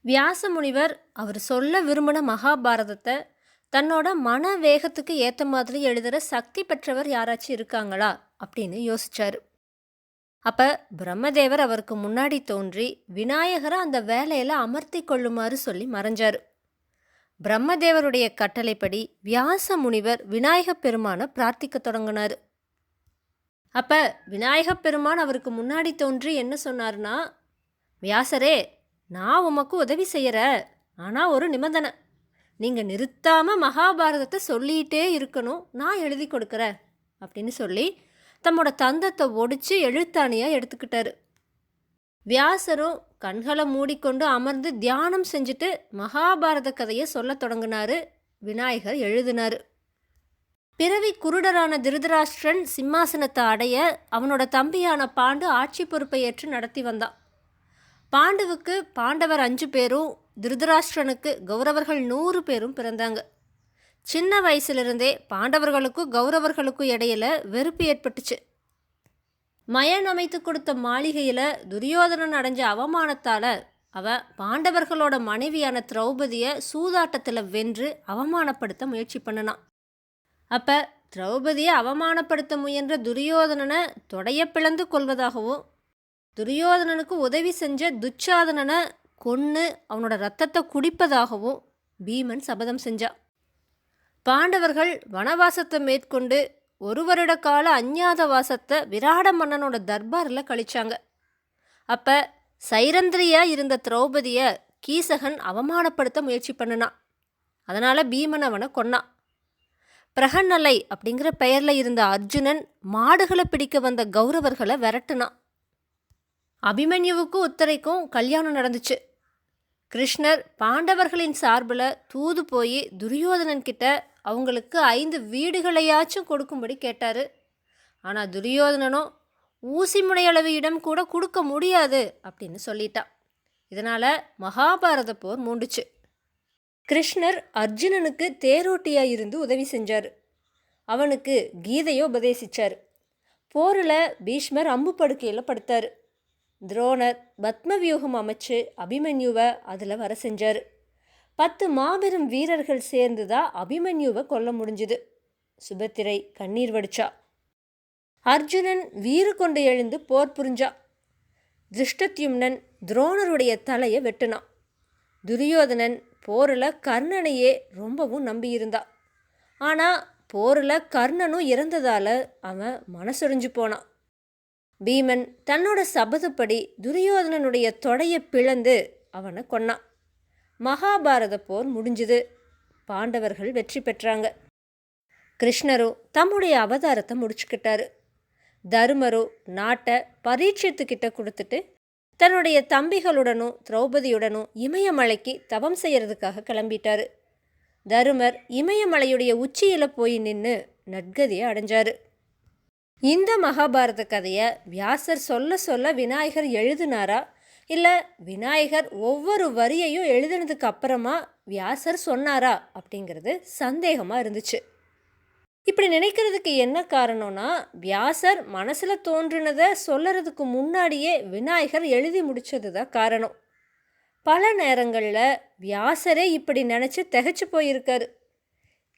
வியாச முனிவர் அவர் சொல்ல விரும்பின மகாபாரதத்தை தன்னோட மன வேகத்துக்கு ஏற்ற மாதிரி எழுதுகிற சக்தி பெற்றவர் யாராச்சும் இருக்காங்களா அப்படின்னு யோசிச்சார். அப்போ பிரம்மதேவர் அவருக்கு முன்னாடி தோன்றி விநாயகரை அந்த வேலையில் அமர்த்தி கொள்ளுமாறு சொல்லி மறைஞ்சார். பிரம்மதேவருடைய கட்டளைப்படி வியாச முனிவர் விநாயகப் பெருமானை பிரார்த்திக்க தொடங்கினார். அப்போ விநாயகப் பெருமான் அவருக்கு முன்னாடி தோன்றி என்ன சொன்னார்னா வியாசரே நான் உமக்கு உதவி செய்யற ஆனால் ஒரு நிபந்தனை. நீங்கள் நிறுத்தாமல் மகாபாரதத்தை சொல்லிகிட்டே இருக்கணும். நான் எழுதி கொடுக்குறேன். அப்படின்னு சொல்லி தம்மோட தந்தத்தை ஒடிச்சு எழுத்தாணியாக எடுத்துக்கிட்டாரு. வியாசரும் கண்களை மூடிக்கொண்டு அமர்ந்து தியானம் செஞ்சுட்டு மகாபாரத கதையை சொல்லத் தொடங்கினாரு. விநாயகர் எழுதினார். பிறவி குருடரான திருதராஷ்டிரன் சிம்மாசனத்தை அடைய அவனோட தம்பியான பாண்டு ஆட்சி பொறுப்பை ஏற்று நடத்தி வந்தான். பாண்டுவுக்கு பாண்டவர் அஞ்சு பேரும் திருதராஷ்டிரனுக்கு கௌரவர்கள் நூறு பேரும் பிறந்தாங்க. சின்ன வயசுலேருந்தே பாண்டவர்களுக்கும் கௌரவர்களுக்கும் இடையில வெறுப்பு ஏற்பட்டுச்சு. மயன் அமைத்து கொடுத்த மாளிகையில் துரியோதனன் அடைஞ்ச அவமானத்தால் அவ பாண்டவர்களோட மனைவியான திரௌபதியை சூதாட்டத்தில் வென்று அவமானப்படுத்த முயற்சி பண்ணினான் அப்போ திரௌபதியை அவமானப்படுத்த முயன்ற துரியோதனனை தொடைய பிளந்து கொள்வதாகவும் துரியோதனனுக்கு உதவி செஞ்ச துச்சாதனனை கொன்று அவனோட ரத்தத்தை குடிப்பதாகவும் பீமன் சபதம் செஞ்சான். பாண்டவர்கள் வனவாசத்தை மேற்கொண்டு ஒரு வருட கால அஞ்ஞாத வாசத்தை விராட மன்னனோட தர்பாரில் கழிச்சாங்க. அப்போ சைரந்திரியா இருந்த திரௌபதியை கீசகன் அவமானப்படுத்த முயற்சி பண்ணினான். அதனால் பீமன் அவனை கொன்னான். பிரகநலை அப்படிங்கிற பெயரில் இருந்த அர்ஜுனன் மாடுகளை பிடிக்க வந்த கௌரவர்களை விரட்டுனான். அபிமன்யுவுக்கும் உத்தரைக்கும் கல்யாணம் நடந்துச்சு. கிருஷ்ணர் பாண்டவர்களின் சார்பில் தூது போய் துரியோதனன் கிட்ட அவங்களுக்கு ஐந்து வீடுகளையாச்சும் கொடுக்கும்படி கேட்டார். ஆனால் துரியோதனனும் ஊசி முனையளவு இடம் கூட கொடுக்க முடியாது அப்படின்னு சொல்லிட்டான் இதனால் மகாபாரத போர் மூண்டுச்சு. கிருஷ்ணர் அர்ஜுனனுக்கு தேரோட்டியாக இருந்து உதவி செஞ்சார். அவனுக்கு கீதையை உபதேசிச்சார். போரில் பீஷ்மர் அம்பு படுக்கையில் படுத்தார். துரோணர் பத்ம வியூகம் அமைச்சு அபிமன்யுவை அதில் வர செஞ்சார். பத்து மாபெரும் வீரர்கள் சேர்ந்து தான் அபிமன்யுவை கொல்ல முடிஞ்சுது. சுபத்திரை கண்ணீர் வடிச்சா. அர்ஜுனன் வீறு கொண்டு எழுந்து போர் புரிஞ்சா. திருஷ்டத்யும்னன் துரோணருடைய தலையை வெட்டினான் துரியோதனன் போரில் கர்ணனையே ரொம்பவும் நம்பியிருந்தான் ஆனால் போரில் கர்ணனும் இறந்ததால் அவன் மனசுறிஞ்சு போனான் பீமன் தன்னோட சபதப்படி துரியோதனனுடைய தொடையை பிளந்து அவனை கொன்னான். மகாபாரத போர் முடிஞ்சுது. பாண்டவர்கள் வெற்றி பெற்றாங்க. கிருஷ்ணரும் தம்முடைய அவதாரத்தை முடிச்சுக்கிட்டாரு. தருமரும் நாட்டை பரீட்சத்துக்கிட்ட கொடுத்துட்டு தன்னுடைய தம்பிகளுடனும் திரௌபதியுடனும் இமயமலைக்கு தவம் செய்யறதுக்காக கிளம்பிட்டாரு. தருமர் இமயமலையுடைய உச்சியில் போய் நின்று நற்கதியை அடைஞ்சாரு. இந்த மகாபாரத கதையை வியாசர் சொல்ல சொல்ல விநாயகர் எழுதினாரா? இல்லை விநாயகர் ஒவ்வொரு வரியையும் எழுதினதுக்கு அப்புறமா வியாசர் சொன்னாரா? அப்படிங்கிறது சந்தேகமாக இருந்துச்சு. இப்படி நினைக்கிறதுக்கு என்ன காரணம்னா வியாசர் மனசில் தோன்றினதை சொல்லறதுக்கு முன்னாடியே விநாயகர் எழுதி முடித்தது தான் காரணம். பல நேரங்களில் வியாசரே இப்படி நினச்சி திகச்சு போயிருக்காரு.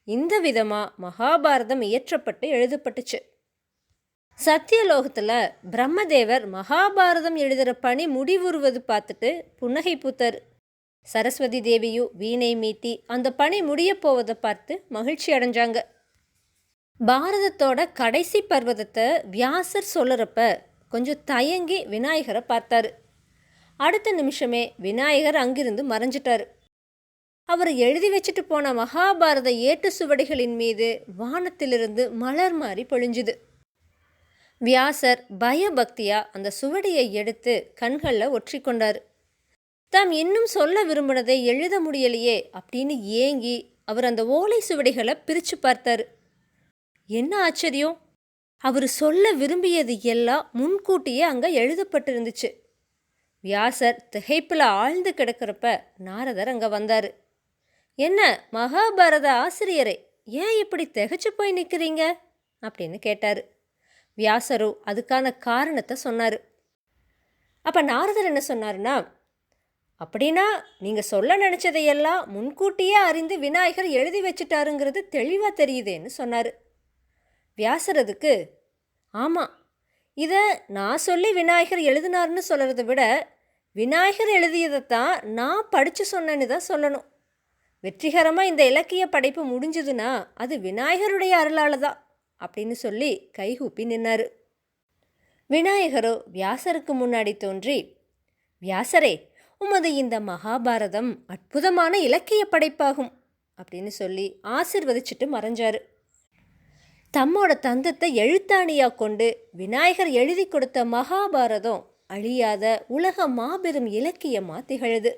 இந்த விதமாக மகாபாரதம் இயற்றப்பட்டு எழுதப்பட்டுச்சு. சத்தியலோகத்தில் பிரம்மதேவர் மகாபாரதம் எழுதுகிற பணி முடிவுறுவது பார்த்துட்டு புன்னகை பூத்தர். சரஸ்வதி தேவியும் வீணை மீட்டி அந்த பணி முடிய போவதை பார்த்து மகிழ்ச்சி அடைஞ்சாங்க. பாரதத்தோட கடைசி பர்வதத்தை வியாசர் சொல்லுறப்ப கொஞ்சம் தயங்கி விநாயகரை பார்த்தாரு. அடுத்த நிமிஷமே விநாயகர் அங்கிருந்து மறைஞ்சிட்டாரு. அவர் எழுதி வச்சுட்டு போன மகாபாரத ஏட்டு சுவடிகளின் மீது வானத்திலிருந்து மலர் மாறி பொழிஞ்சுது. வியாசர் பயபக்தியா அந்த சுவடியை எடுத்து கண்களில் ஒற்றி கொண்டார் தாம் இன்னும் சொல்ல விரும்பினதை எழுத முடியலையே அப்படின்னு ஏங்கி அவர் அந்த ஓலை சுவடிகளை பிரித்து பார்த்தார். என்ன ஆச்சரியம்? அவர் சொல்ல விரும்பியது எல்லாம் முன்கூட்டியே அங்கே எழுதப்பட்டிருந்துச்சு வியாசர் திகைப்பில் ஆழ்ந்து கிடக்கிறப்ப நாரதர் அங்கே வந்தார். என்ன மகாபாரத ஆசிரியரே ஏன் இப்படி திகைச்சு போய் நிற்கிறீங்க அப்படின்னு கேட்டார். வியாசரு அதுக்கான காரணத்தை சொன்னார். அப்போ நாரதர் என்ன சொன்னார்னா அப்படின்னா நீங்கள் சொல்ல நினச்சதையெல்லாம் முன்கூட்டியே அறிந்து விநாயகர் எழுதி வச்சுட்டாருங்கிறது தெளிவாக தெரியுதேன்னு சொன்னார். வியாசரதுக்கு ஆமாம் இதை நான் சொல்லி விநாயகர் எழுதினார்னு சொல்கிறத விட விநாயகர் எழுதியதைத்தான் நான் படித்து சொன்னேன்னு தான் சொல்லணும். வெற்றிகரமாக இந்த இலக்கிய படைப்பு முடிஞ்சதுன்னா அது விநாயகருடைய அருளால் தான். அப்படின்னு சொல்லி கைகூப்பி நின்னார். விநாயகரோ வியாசருக்கு முன்னாடி தோன்றி வியாசரே உமது இந்த மகாபாரதம் அற்புதமான இலக்கிய படைப்பாகும் அப்படின்னு சொல்லி ஆசிர்வதிச்சுட்டு மறைஞ்சாரு. தம்மோட தந்தத்தை எழுத்தாணியாக கொண்டு விநாயகர் எழுதி கொடுத்த மகாபாரதம் அழியாத உலக மாபெரும் இலக்கியமாக திகழுது.